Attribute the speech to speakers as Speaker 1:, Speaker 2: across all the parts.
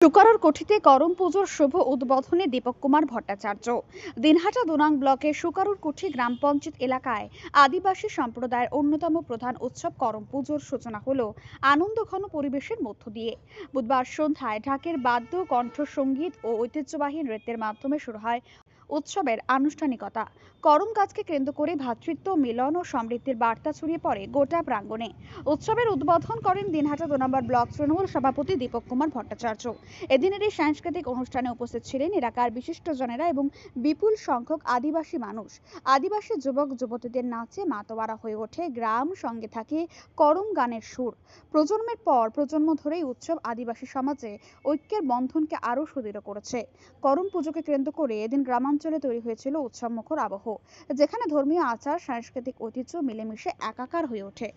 Speaker 1: টুকারোর কোঠিতে করম পুজোর শুভ উদ্বোধনে দীপক কুমার ভট্টাচার্য। দিনহাটা দুনাং ব্লকের সুকারুর কুঠি গ্রাম পঞ্চায়েত এলাকায় আদিবাসী সম্প্রদায়ের অন্যতম প্রধান উৎসব করম পুজোর সূচনা হলো আনন্দঘন পরিবেশের মধ্য দিয়ে। বুধবার সন্ধ্যায় ঢাকের বাদ্য কণ্ঠ সংগীত ও ঐতিহ্যবাহী নৃত্যের মাধ্যমে শুরু হয় উৎসবের আনুষ্ঠানিকতা। করম গাছকে কেন্দ্র করে ভ্রাতৃত্ব মিলন ও সমৃদ্ধির বার্তা ছড়িয়ে পড়ে গোটা প্রাঙ্গণে। উৎসবের উদ্বোধন করেন দিনহাটা দু নম্বর ব্লক তৃণমূল সভাপতি দীপক কুমার ভট্টাচার্য। এদিনের এই সাংস্কৃতিক অনুষ্ঠানে উপস্থিত ছিলেন এলাকার বিশিষ্টজনেরা এবং বিপুল সংখ্যক আদিবাসী মানুষ। আদিবাসী যুবক, যুবতীদের নাচে মাতোয়ারা হয়ে ওঠে, গ্রাম সঙ্গে থাকে করম গানের সুর। প্রজন্মের পর প্রজন্ম ধরেই উৎসব আদিবাসী সমাজে ঐক্যের বন্ধনকে আরও সুদৃঢ় করেছে। করম পুজোকে কেন্দ্র করে এদিন গ্রামাঞ্চলে তৈরি হয়েছিল উৎসব মুখর আবহ, যেখানে ধর্মীয় আচার, সাংস্কৃতিক ঐতিহ্য মিলেমিশে একাকার হয়ে ওঠে।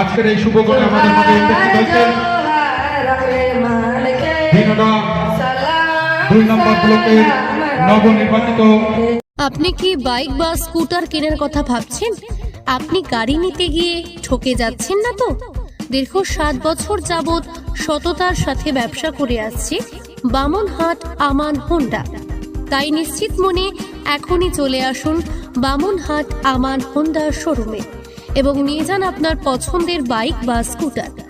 Speaker 2: আজকের এই শুভ করে আমাদের মাঝে উপস্থিত হয়েছেন
Speaker 3: আপনি কি বাইক বা স্কুটার কেনার কথা ভাবছেন? আপনি গাড়ি নিতে গিয়ে ঠকে যাচ্ছেন না তো? দীর্ঘ সাত বছর যাবৎ সততার সাথে ব্যবসা করে আসছে বামনহাট আমান হোন্ডা। তাই নিশ্চিত মনে এখনই চলে আসুন বামনহাট আমান হোন্ডা শোরুমে এবং নিয়ে যান আপনার পছন্দের বাইক বা স্কুটার।